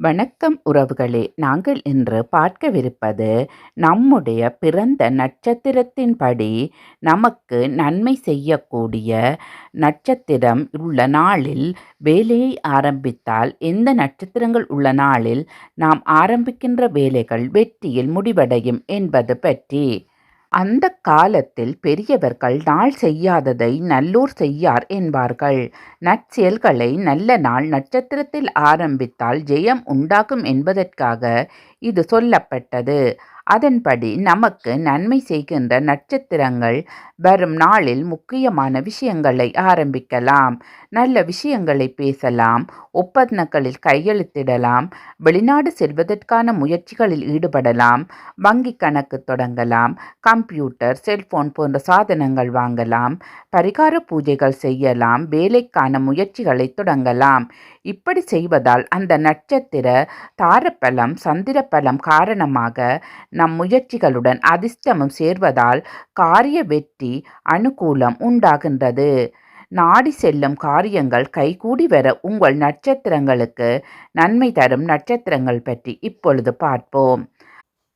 வணக்கம் உறவுகளே. நாங்கள் இன்று பார்க்கவிருப்பது நம்முடைய பிறந்த நட்சத்திரத்தின்படி நமக்கு நன்மை செய்யக்கூடிய நட்சத்திரம் உள்ள நாளில் வேலையை ஆரம்பித்தால் எந்த நட்சத்திரங்கள் உள்ள நாளில் நாம் ஆரம்பிக்கின்ற வேலைகள் வெற்றியில் முடிவடையும் என்பது பற்றி அந்த காலத்தில் பெரியவர்கள் நாள் செய்யாததை நல்லூர் செய்யார் என்பார்கள். நற்செயல்களை நல்ல நாள் நட்சத்திரத்தில் ஆரம்பித்தால் ஜெயம் உண்டாகும் என்பதற்காக இது சொல்லப்பட்டது. அதன்படி நமக்கு நன்மை செய்கின்ற நட்சத்திரங்கள் வரும் நாளில் முக்கியமான விஷயங்களை ஆரம்பிக்கலாம். நல்ல விஷயங்களை பேசலாம் ஒப்பந்தங்களில் கையெழுத்திடலாம் வெளிநாடு செல்வதற்கான முயற்சிகளில் ஈடுபடலாம் வங்கி கணக்கு தொடங்கலாம் கம்ப்யூட்டர் செல்போன் போன்ற சாதனங்கள் வாங்கலாம் பரிகார பூஜைகள் செய்யலாம் வேலைக்கான முயற்சிகளை தொடங்கலாம். இப்படி செய்வதால் அந்த நட்சத்திர தாரப்பலம் சந்திரப்பலம் காரணமாக நம் முயற்சிகளுடன் அதிர்ஷ்டமும் சேர்வதால் காரிய வெற்றி அனுகூலம் உண்டாகின்றது. நாடி செல்லும் காரியங்கள் கைகூடி வர உங்கள் நட்சத்திரங்களுக்கு நன்மை தரும் நட்சத்திரங்கள் பற்றி இப்பொழுது பார்ப்போம்.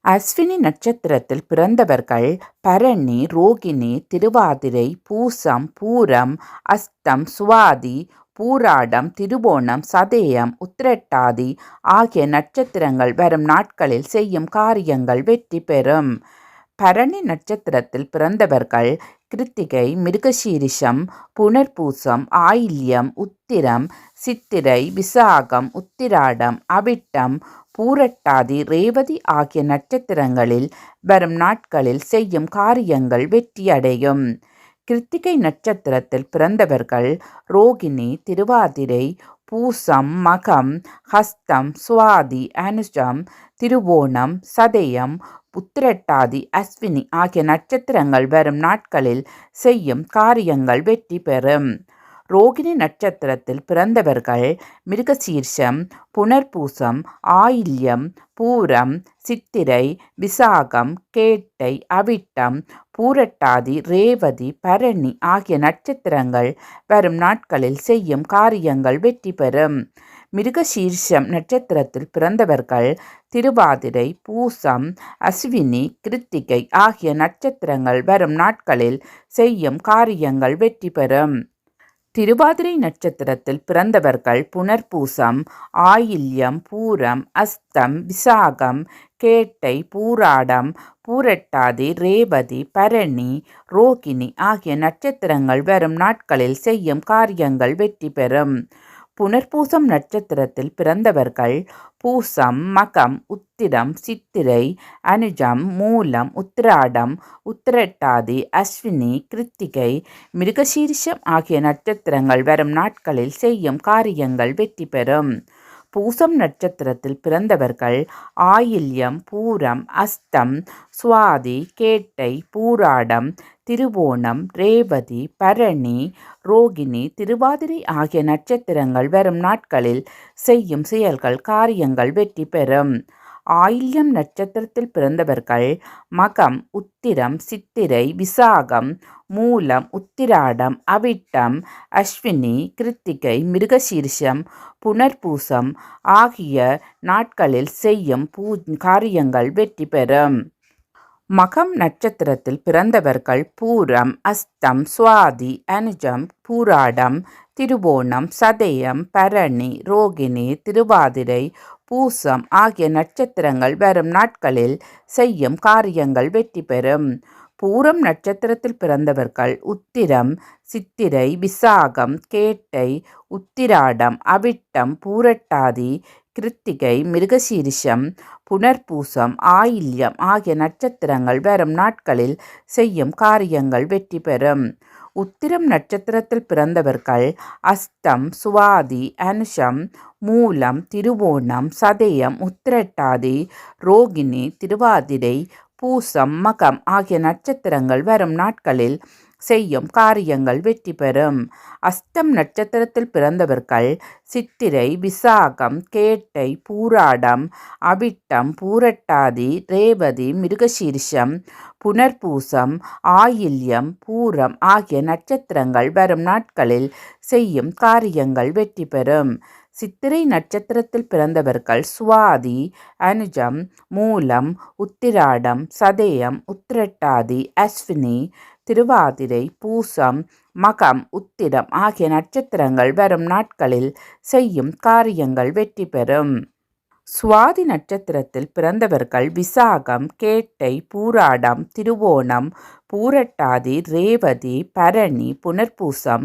அஸ்வினி நட்சத்திரத்தில் பிறந்தவர்கள் பரணி ரோகிணி திருவாதிரை பூசம் பூரம் அஸ்தம் சுவாதி பூராடம் திருவோணம் சதேயம் உத்திரட்டாதி ஆகிய நட்சத்திரங்கள் வரும் நாட்களில் செய்யும் காரியங்கள் வெற்றி பெறும். பரணி நட்சத்திரத்தில் பிறந்தவர்கள் கிருத்திகை மிருகசீரிஷம் புனர்பூசம் ஆயில்யம் உத்திரம் சித்திரை விசாகம் உத்திராடம் அவிட்டம் பூரட்டாதி ரேவதி ஆகிய நட்சத்திரங்களில் வரும் நாட்களில் செய்யும் காரியங்கள் வெற்றியடையும். கிருத்திகை நட்சத்திரத்தில் பிறந்தவர்கள் ரோகிணி திருவாதிரை பூசம் மகம் ஹஸ்தம் சுவாதி அனுஷம் திருவோணம் சதயம் உத்திரட்டாதி அஸ்வினி ஆகிய நட்சத்திரங்கள் வரும் நாட்களில் செய்யும் காரியங்கள் வெற்றி பெறும் ரோகிணி நட்சத்திரத்தில் பிறந்தவர்கள் மிருகசீர்ஷம் புனர்பூசம் ஆயில்யம் பூரம் சித்திரை விசாகம் கேட்டை அவிட்டம் பூரட்டாதி ரேவதி பரணி ஆகிய நட்சத்திரங்கள் வரும் நாட்களில் செய்யும் காரியங்கள் வெற்றி பெறும். மிருகசீர்ஷம் நட்சத்திரத்தில் பிறந்தவர்கள் திருவாதிரை பூசம் அஸ்வினி கிருத்திகை ஆகிய நட்சத்திரங்கள் வரும் நாட்களில் செய்யும் காரியங்கள் வெற்றி பெறும். திருவாதிரை நட்சத்திரத்தில் பிறந்தவர்கள் புனர்பூசம் ஆயில்யம் பூரம் அஸ்தம் விசாகம் கேட்டை பூராடம் பூரட்டாதி ரேவதி பரணி ரோகிணி ஆகிய நட்சத்திரங்கள் வரும் நாட்களில் செய்யும் காரியங்கள் வெற்றி பெறும். புனர்பூசம் நட்சத்திரத்தில் பிறந்தவர்கள் பூசம் மகம் உத்திரம் சித்திரை அனுஜம் மூலம் உத்திராடம் உத்திரட்டாதி அஸ்வினி கிருத்திகை மிருகசீரிஷம் ஆகிய நட்சத்திரங்கள் வரும் நாட்களில் செய்யும் காரியங்கள் வெற்றி பெறும். பூசம் நட்சத்திரத்தில் பிறந்தவர்கள் ஆயில்யம் பூரம் அஸ்தம் சுவாதி கேட்டை பூராடம் திருவோணம் ரேவதி பரணி ரோகிணி திருவாதிரை ஆகிய நட்சத்திரங்கள் வரும் நாட்களில் செய்யும் செயல்கள் காரியங்கள் வெற்றி பெறும். ஆயில்யம் நட்சத்திரத்தில் பிறந்தவர்கள் மகம் உத்திரம் சித்திரை விசாகம் மூலம் உத்திராடம் அவிட்டம் அஸ்வினி கிருத்திகை மிருகசீர்ஷம் புனர்பூசம் ஆகிய நாட்களில் செய்யும் பூ காரியங்கள் வெற்றி பெறும். மகம் நட்சத்திரத்தில் பிறந்தவர்கள் பூரம் அஸ்தம் சுவாதி அனுஜம் பூராடம் திருவோணம் சதயம் பரணி ரோகிணி திருவாதிரை பூசம் ஆகிய நட்சத்திரங்கள் வரும் நாட்களில் செய்யும் காரியங்கள் வெற்றி பெறும். பூரம் நட்சத்திரத்தில் பிறந்தவர்கள் உத்திரம் சித்திரை விசாகம் கேட்டை உத்திராடம் அவிட்டம் பூரட்டாதி கிருத்திகை மிருகசீரிஷம் புனர்பூசம் ஆயில்யம் ஆகிய நட்சத்திரங்கள் வரும் நாட்களில் செய்யும் காரியங்கள் வெற்றி பெறும். உத்திரம் நட்சத்திரத்தில் பிறந்தவர்கள் அஸ்தம் சுவாதி அனுஷம் மூலம் திருவோணம் சதயம் உத்திரட்டாதி ரோகிணி திருவாதிரை பூசம் மகம் ஆகிய நட்சத்திரங்கள் வரும் நாட்களில் செய்யும் காரியங்கள் வெற்றி பெறும். அஸ்தம் நட்சத்திரத்தில் பிறந்தவர்கள் சித்திரை விசாகம் கேட்டை பூராடம் அவிட்டம் பூரட்டாதி ரேவதி மிருகசீர்ஷம் புனர்பூசம் ஆயில்யம் பூரம் ஆகிய நட்சத்திரங்கள் வரும் நாட்களில் செய்யும் காரியங்கள் வெற்றி பெறும். சித்திரை நட்சத்திரத்தில் பிறந்தவர்கள் சுவாதி அனுஜம் மூலம் உத்திராடம் சதயம் உத்திரட்டாதி அஸ்வினி திருவாதிரை பூசம் மகம் உத்திரம் ஆகிய நட்சத்திரங்கள் வரும் நாட்களில் செய்யும் காரியங்கள் வெற்றி பெறும். சுவாதி நட்சத்திரத்தில் பிறந்தவர்கள் விசாகம் கேட்டை பூராடம் திருவோணம் பூரட்டாதி ரேவதி பரணி புனர்பூசம்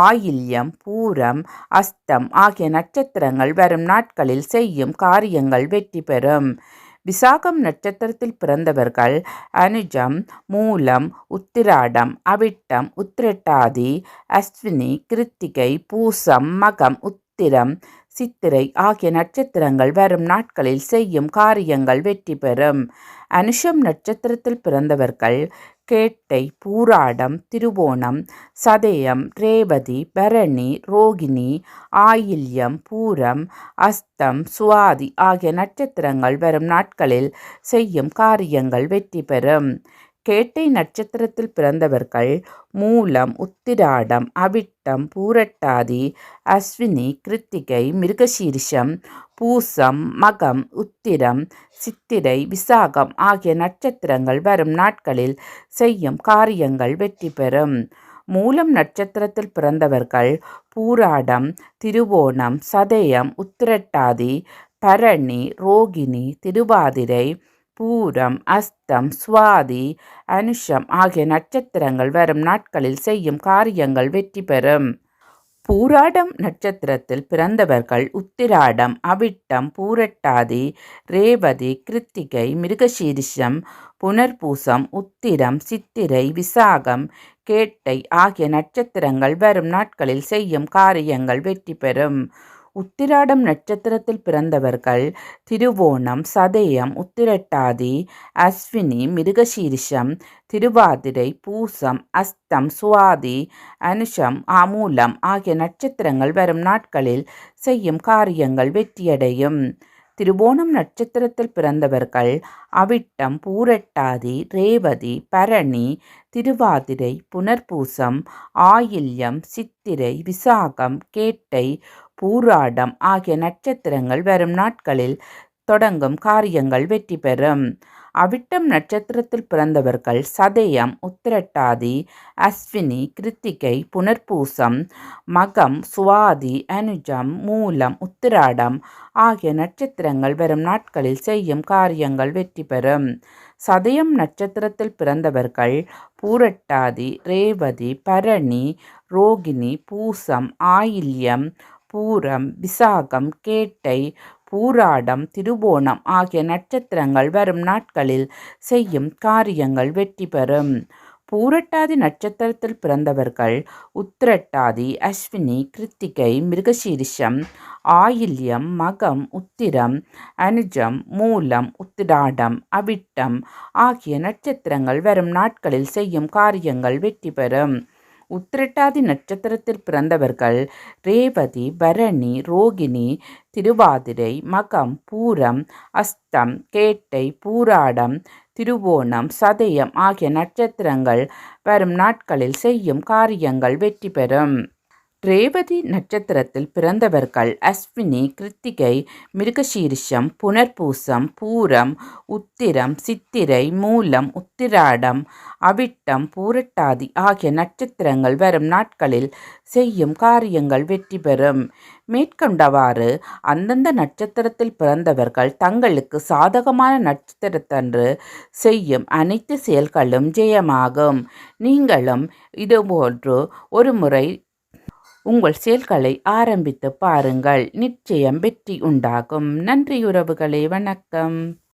ஆயில்யம் பூரம் அஸ்தம் ஆகிய நட்சத்திரங்கள் வரும் நாட்களில் செய்யும் காரியங்கள் வெற்றி பெறும். விசாகம் நட்சத்திரத்தில் பிறந்தவர்கள் அனுஜம் மூலம் உத்திராடம் அவிட்டம் உத்திரட்டாதி அஸ்வினி கிருத்திகை பூசம் மகம் உத்திரம் சித்திரை ஆகிய நட்சத்திரங்கள் வரும் நாட்களில் செய்யும் காரியங்கள் வெற்றி பெறும். அனுஷம் நட்சத்திரத்தில் பிறந்தவர்கள் கேட்டை பூராடம் திருவோணம் சதயம் ரேவதி பரணி ரோகிணி ஆயில்யம் பூரம் அஸ்தம் சுவாதி ஆகிய நட்சத்திரங்கள் வரும் நாட்களில் செய்யும் காரியங்கள் வெற்றி பெறும். கேட்டை நட்சத்திரத்தில் பிறந்தவர்கள் மூலம் உத்திராடம் அவிட்டம் பூரட்டாதி அஸ்வினி கிருத்திகை மிருகசீரிஷம் பூசம் மகம் உத்திரம் சித்திரை விசாகம் ஆகிய நட்சத்திரங்கள் வரும் நாட்களில் செய்யும் காரியங்கள் வெற்றி பெறும். மூலம் நட்சத்திரத்தில் பிறந்தவர்கள் பூராடம் திருவோணம் சதயம் உத்திரட்டாதி பரணி ரோகிணி திருவாதிரை பூரம் அஸ்தம் சுவாதி அனுஷம் ஆகிய நட்சத்திரங்கள் வரும் நாட்களில் செய்யும் காரியங்கள் வெற்றி பெறும். பூராடம் நட்சத்திரத்தில் பிறந்தவர்கள் உத்திராடம் அவிட்டம் பூரட்டாதி ரேவதி கிருத்திகை மிருகசீரிஷம் புனர்பூசம் உத்திரம் சித்திரை விசாகம் கேட்டை ஆகிய நட்சத்திரங்கள் வரும் நாட்களில் செய்யும் காரியங்கள் வெற்றி பெறும். உத்திராடம் நட்சத்திரத்தில் பிறந்தவர்கள் திருவோணம் சதயம் உத்திரட்டாதி அஸ்வினி மிருகசீரிஷம் திருவாதிரை பூசம் அஸ்தம் சுவாதி அனுஷம் ஆமூலம் ஆகிய நட்சத்திரங்கள் வரும் நாட்களில் செய்யும் காரியங்கள் வெற்றியடையும். திருவோணம் நட்சத்திரத்தில் பிறந்தவர்கள் அவிட்டம் பூரட்டாதி ரேவதி பரணி திருவாதிரை புனர்பூசம் ஆயில்யம் சித்திரை விசாகம் கேட்டை பூராடம் ஆகிய நட்சத்திரங்கள் வரும் நாட்களில் தொடங்கும் காரியங்கள் வெற்றி பெறும். அவிட்டம் நட்சத்திரத்தில் பிறந்தவர்கள் சதயம் உத்திரட்டாதி அஸ்வினி கிருத்திகை புனர்பூசம் மகம் சுவாதி அனுஜம் மூலம் உத்திராடம் ஆகிய நட்சத்திரங்கள் வரும் நாட்களில் செய்யும் காரியங்கள் வெற்றி பெறும். சதயம் நட்சத்திரத்தில் பிறந்தவர்கள் பூரட்டாதி ரேவதி பரணி ரோகிணி பூசம் ஆயில்யம் பூரம் விசாகம் கேட்டை பூராடம் திருவோணம் ஆகிய நட்சத்திரங்கள் வரும் நாட்களில் செய்யும் காரியங்கள் வெற்றி பெறும். பூரட்டாதி நட்சத்திரத்தில் பிறந்தவர்கள் உத்திரட்டாதி அஸ்வினி கிருத்திகை மிருகசீரிஷம் ஆயில்யம் மகம் உத்திரம் அனுஜம் மூலம் உத்திராடம் அவிட்டம் ஆகிய நட்சத்திரங்கள் வரும் நாட்களில் செய்யும் காரியங்கள் வெற்றி பெறும். உத்திரட்டாதி நட்சத்திரத்தில் பிறந்தவர்கள் ரேவதி பரணி ரோகிணி திருவாதிரை மகம் பூரம் அஸ்தம் கேட்டை பூராடம் திருவோணம் சதயம் ஆகிய நட்சத்திரங்கள் வரும் நாட்களில் செய்யும் காரியங்கள் வெற்றி பெறும். ரேவதி நட்சத்திரத்தில் பிறந்தவர்கள் அஸ்வினி கிருத்திகை மிருகசீரிஷம் புனர்பூசம் பூரம் உத்திரம் சித்திரை மூலம் உத்திராடம் அவிட்டம் பூரட்டாதி ஆகிய நட்சத்திரங்கள் வரும் நாட்களில் செய்யும் காரியங்கள் வெற்றி பெறும். மேற்கொண்டவாறு அந்தந்த நட்சத்திரத்தில் பிறந்தவர்கள் தங்களுக்கு சாதகமான நட்சத்திரத்தன்று செய்யும் அனைத்து செயல்களும் ஜெயமாகும். நீங்களும் இதுபோன்று ஒரு முறை உங்கள் செயல்களை ஆரம்பித்து பாருங்கள். நிச்சயம் வெற்றி உண்டாகும். நன்றி உறவுகளே வணக்கம்.